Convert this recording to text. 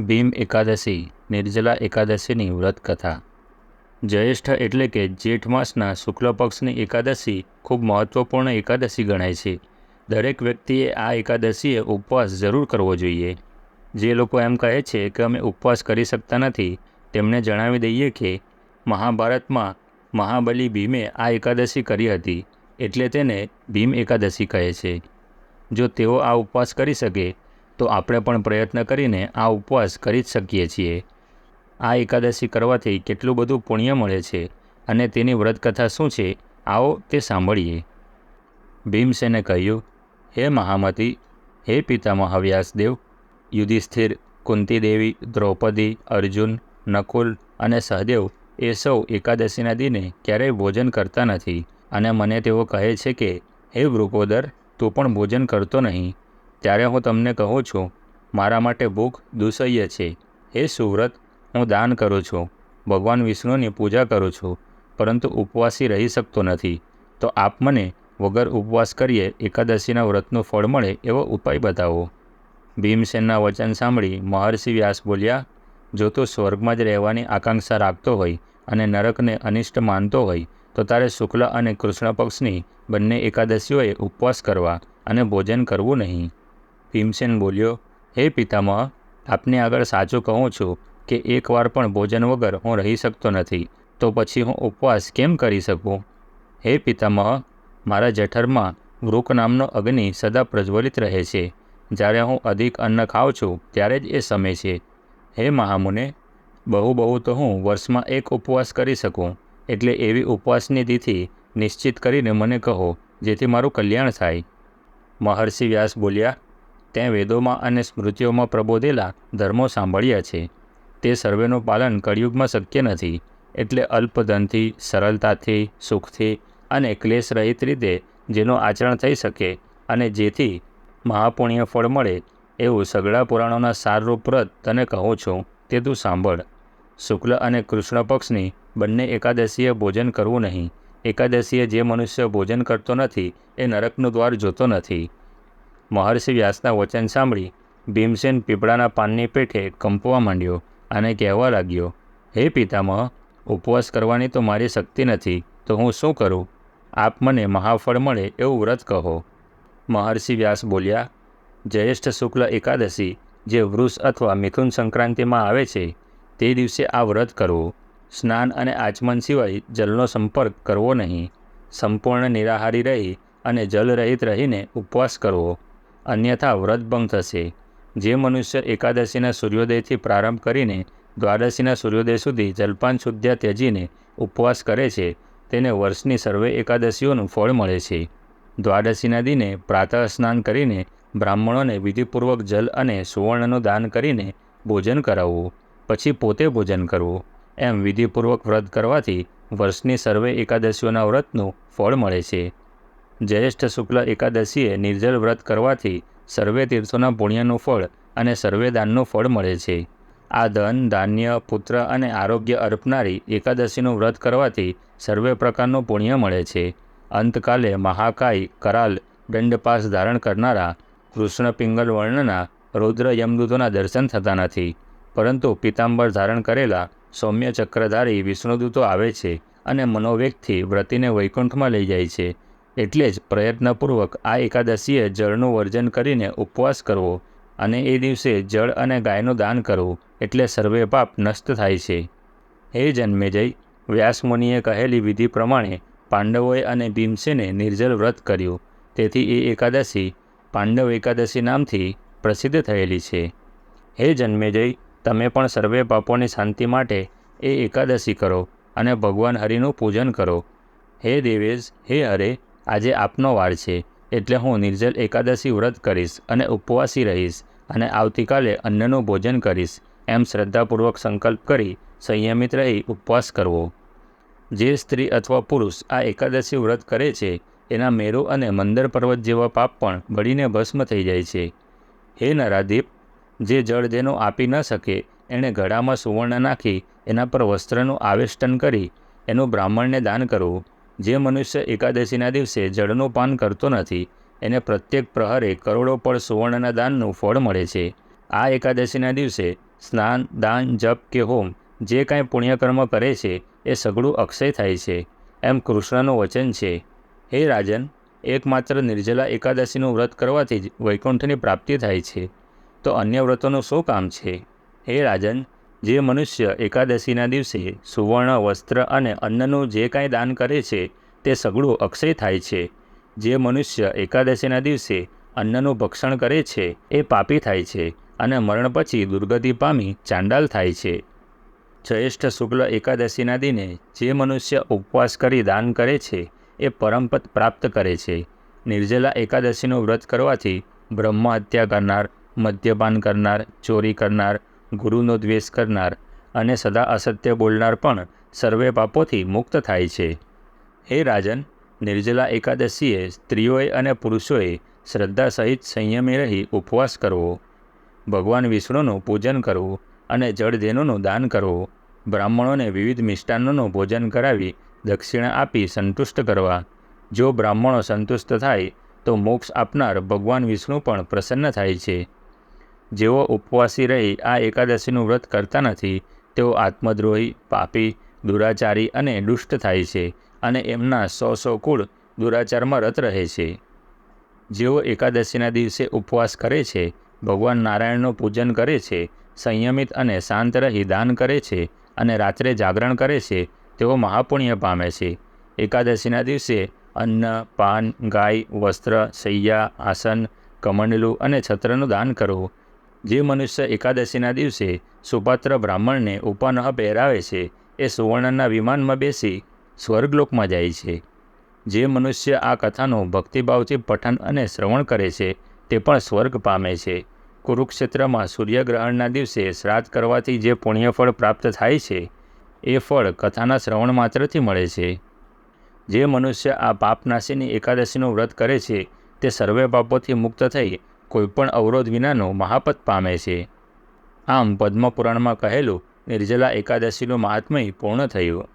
ભીમ એકાદશી, નિર્જલા એકાદશીની વ્રત કથા જ્યેષ્ઠ એટલે કે જેઠ માસના શુક્લ પક્ષની એકાદશી ખૂબ મહત્વપૂર્ણ એકાદશી ગણાય છે. દરેક વ્યક્તિએ આ એકાદશીએ ઉપવાસ જરૂર કરવો જોઈએ. જે લોકો એમ કહે છે કે અમે ઉપવાસ કરી શકતા નથી, તેમને જણાવી દઈએ કે મહાભારતમાં મહાબલી ભીમે આ એકાદશી કરી હતી, એટલે તેને ભીમ એકાદશી કહે છે. જો તેઓ આ ઉપવાસ કરી શકે તો આપણે પણ પ્રયત્ન કરીને આ ઉપવાસ કરી જ શકીએ છીએ. આ એકાદશી કરવાથી કેટલું બધું પુણ્ય મળે છે અને તેની વ્રતકથા શું છે, આવો તે સાંભળીએ. ભીમસેને કહ્યું, હે મહામતી, હે પિતામહ વ્યાસદેવ યુધિષ્ઠિર, કુંતીદેવી, દ્રૌપદી, અર્જુન, નકુલ અને સહદેવ એ સૌ એકાદશીના દિને ક્યારેય ભોજન કરતા નથી અને મને તેઓ કહે છે કે, હે વૃકોદર તું પણ ભોજન કરતો નહીં ત્યારે હું તમને કહું છું, મારા માટે ભૂખ દુસહ્ય છે. હે સુવ્રત, હું દાન કરું છું. ભગવાન વિષ્ણુની પૂજા કરું છું, પરંતુ ઉપવાસી રહી શકતો નથી. તો આપ મને વગર ઉપવાસ કરીએ એકાદશીના વ્રતનું ફળ મળે એવો ઉપાય બતાવો. ભીમસેનના વચન સાંભળી મહર્ષિ વ્યાસ બોલ્યા, જો તું સ્વર્ગમાં જ રહેવાની આકાંક્ષા રાખતો હોય અને નરકને અનિષ્ટ માનતો હોય, તો તારે શુક્લ અને કૃષ્ણ પક્ષની બંને એકાદશીઓએ ઉપવાસ કરવા અને ભોજન કરવું નહીં. ભીમસેન બોલ્યો, હે પિતામહ, આપને આગળ સાચું કહું છું કે એકવાર પણ ભોજન વગર હું રહી શકતો નથી, તો પછી હું ઉપવાસ કેમ કરી શકું? હે પિતામહ, મારા જઠરમાં વૃક નામનો અગ્નિ સદા પ્રજ્વલિત રહે છે. જ્યારે હું અધિક અન્ન ખાઉં છું, ત્યારે જ એ સમય છે. હે મહામુને, બહુ બહુ તો હું વર્ષમાં એક ઉપવાસ કરી શકું, એટલે એવી ઉપવાસની તિથિ નિશ્ચિત કરીને મને કહો, જેથી મારું કલ્યાણ થાય. મહર્ષિ વ્યાસ બોલ્યા તે વેદોમાં અને સ્મૃતિઓમાં પ્રબોધેલા ધર્મો સાંભળ્યા છે. તે સર્વેનું પાલન કળિયુગમાં શક્ય નથી, એટલે અલ્પધનથી, સરળતાથી, સુખથી અને ક્લેશરહિત રીતે જેનું આચરણ થઈ શકે અને જેથી મહાપુણ્ય ફળ મળે એવું સગળા પુરાણોના સારરૂપ વ્રત તને કહું છું તે તું સાંભળ. શુક્લ અને કૃષ્ણ પક્ષની બંને એકાદશીએ ભોજન કરવું નહીં. એકાદશીએ જે મનુષ્ય ભોજન કરતો નથી એ નરકનું દ્વાર જોતો નથી. મહર્ષિ વ્યાસના વચન સાંભળી ભીમસેન પીપળાના પાનની પેઠે કંપવા માંડ્યો અને કહેવા લાગ્યો, હે પિતામહ, ઉપવાસ કરવાની તો મારી શક્તિ નથી, તો હું શું કરું? આપ મને મહાફળ મળે એવું વ્રત કહો. મહર્ષિ વ્યાસ બોલ્યા, જ્યેષ્ઠ શુક્લ એકાદશી જે વૃષ અથવા મિથુન સંક્રાંતિમાં આવે છે, તે દિવસે આ વ્રત કરવું સ્નાન અને આચમન સિવાય જલનો સંપર્ક કરવો નહીં. સંપૂર્ણ નિરાહારી રહી અને જલરહિત રહીને ઉપવાસ કરવો અન્યથા વ્રતભંગ થશે. જે મનુષ્ય એકાદશીના સૂર્યોદયથી પ્રારંભ કરીને દ્વાદશીના સૂર્યોદય સુધી જલપાન શુદ્ધ્યા ત્યજીને ઉપવાસ કરે છે, તેને વર્ષની સર્વે એકાદશીઓનું ફળ મળે છે. દ્વાદશીના દિને પ્રાતઃ સ્નાન કરીને બ્રાહ્મણોને વિધિપૂર્વક જલ અને સુવર્ણનું દાન કરીને ભોજન કરાવવું, પછી પોતે ભોજન કરવું. એમ વિધિપૂર્વક વ્રત કરવાથી વર્ષની સર્વે એકાદશીઓના વ્રતનું ફળ મળે છે. જ્યેષ્ઠ શુક્લ એકાદશીએ નિર્જલ વ્રત કરવાથી સર્વે તીર્થોના પુણ્યનું ફળ અને સર્વે દાનનું ફળ મળે છે. આ ધન, ધાન્ય, પુત્ર અને આરોગ્ય અર્પનારી એકાદશીનું વ્રત કરવાથી સર્વે પ્રકારનું પુણ્ય મળે છે. અંતકાલે મહાકાય, કરાલ દંડપાસ ધારણ કરનારા કૃષ્ણ પિંગલ વર્ણના રૌદ્ર યમદૂતોના દર્શન થતા નથી. પરંતુ પિતાંબર ધારણ કરેલા સૌમ્ય ચક્રધારી વિષ્ણુદૂતો આવે છે અને મનોવેગથી વ્રતિને વૈકુંઠમાં લઈ જાય છે. એટલે જ પ્રયત્નપૂર્વક આ એકાદશીએ જળનું વર્જન કરીને ઉપવાસ કરવો અને એ દિવસે જળ અને ગાયનું દાન કરવું એટલે સર્વે પાપ નષ્ટ થાય છે. હે જન્મેજય વ્યાસમુનિએ કહેલી વિધિ પ્રમાણે પાંડવોએ અને ભીમસેને નિર્જલ વ્રત કર્યું. તેથી એ એકાદશી પાંડવ એકાદશી નામથી પ્રસિદ્ધ થયેલી છે. હે જન્મેજય તમે પણ સર્વે પાપોની શાંતિ માટે એ એકાદશી કરો અને ભગવાન હરિનું પૂજન કરો. હે દેવેશ, હે હરે આજે આપનો વાર છે, એટલે હું નિર્જલ એકાદશી વ્રત કરીશ અને ઉપવાસી રહીશ અને આવતીકાલે અન્નનું ભોજન કરીશ, એમ શ્રદ્ધાપૂર્વક સંકલ્પ કરી સંયમિત રહી ઉપવાસ કરવો. જે સ્ત્રી અથવા પુરુષ આ એકાદશી વ્રત કરે છે, એના મેરુ અને મંદર પર્વત જેવા પાપ પણ બળીને ભસ્મ થઈ જાય છે. હે નરાદીપ, જે જળ જેનો આપી ન શકે, એણે ઘડામાં સુવર્ણ નાખી એના પર વસ્ત્રનું આવેષ્ટન કરી, એનું બ્રાહ્મણને દાન કરવું. જે મનુષ્ય એકાદશીના દિવસે જળનું પાન કરતો નથી, એને પ્રત્યેક પ્રહરે કરોડો પળ સુવર્ણના દાનનું ફળ મળે છે. આ એકાદશીના દિવસે સ્નાન, દાન, જપ કે હોમ જે કાંઈ પુણ્યકર્મ કરે છે, એ સઘળું અક્ષય થાય છે. એમ કૃષ્ણનું વચન છે. હે રાજન, એકમાત્ર નિર્જલા એકાદશીનું વ્રત કરવાથી જ વૈકુંઠની પ્રાપ્તિ થાય છે. તો અન્ય વ્રતોનું શું કામ છે? હે રાજન જે મનુષ્ય એકાદશીના દિવસે સુવર્ણ, વસ્ત્ર અને અન્નનું જે કાંઈ દાન કરે છે, તે સગળું અક્ષય થાય છે. જે મનુષ્ય એકાદશીના દિવસે અન્નનું ભક્ષણ કરે છે, એ પાપી થાય છે અને મરણ પછી દુર્ગતિ પામી ચાંડાલ થાય છે. જ્યેષ્ઠ શુક્લ એકાદશીના દિને જે મનુષ્ય ઉપવાસ કરી દાન કરે છે, એ પરમપદ પ્રાપ્ત કરે છે. નિર્જલા એકાદશીનું વ્રત કરવાથી બ્રહ્મ હત્યા કરનાર, મદ્યપાન કરનાર, ચોરી કરનાર ગુરુનો દ્વેષ કરનાર અને સદા અસત્ય બોલનાર પણ સર્વે પાપોથી મુક્ત થાય છે. હે રાજન, નિર્જલા એકાદશીએ સ્ત્રીઓએ અને પુરુષોએ શ્રદ્ધા સહિત સંયમી રહી ઉપવાસ કરવો. ભગવાન વિષ્ણુનું પૂજન કરવું અને જળધેનુનું દાન કરવું. બ્રાહ્મણોને વિવિધ મિષ્ટાન્નોનું ભોજન કરાવી દક્ષિણા આપી સંતુષ્ટ કરવા. જો બ્રાહ્મણો સંતુષ્ટ થાય, તો મોક્ષ આપનાર ભગવાન વિષ્ણુ પણ પ્રસન્ન થાય છે. જેઓ ઉપવાસી રહી આ એકાદશીનું વ્રત કરતા નથી, તેઓ આત્મદ્રોહી, પાપી, દુરાચારી અને દુષ્ટ થાય છે અને એમના સો સો કુળ દુરાચારમાં રત રહે છે. જેઓ એકાદશીના દિવસે ઉપવાસ કરે છે, ભગવાન નારાયણનું પૂજન કરે છે, સંયમિત અને શાંત રહી દાન કરે છે અને રાત્રે જાગરણ કરે છે, તેઓ મહાપુણ્ય પામે છે. એકાદશીના દિવસે અન્ન, પાન, ગાય, વસ્ત્ર, શૈયા, આસન, કમંડલું અને છત્રનું દાન કરવું જે મનુષ્ય એકાદશીના દિવસે સુપાત્ર બ્રાહ્મણને ઉપાનહ પહેરાવે છે, એ સુવર્ણના વિમાનમાં બેસી સ્વર્ગલોકમાં જાય છે. જે મનુષ્ય આ કથાનું ભક્તિભાવથી પઠન અને શ્રવણ કરે છે, તે પણ સ્વર્ગ પામે છે. કુરુક્ષેત્રમાં સૂર્યગ્રહણના દિવસે શ્રાદ્ધ કરવાથી જે પુણ્યફળ પ્રાપ્ત થાય છે, એ ફળ કથાના શ્રવણ માત્રથી મળે છે. જે મનુષ્ય આ પાપનાશીની એકાદશીનું વ્રત કરે છે, તે સર્વે પાપોથી મુક્ત થઈ કોઈપણ અવરોધ વિનાનો મહાપત પામે છે. આમ પદ્મપુરાણમાં કહેલું નિર્જલા એકાદશીનું મહાત્મય પૂર્ણ થયું.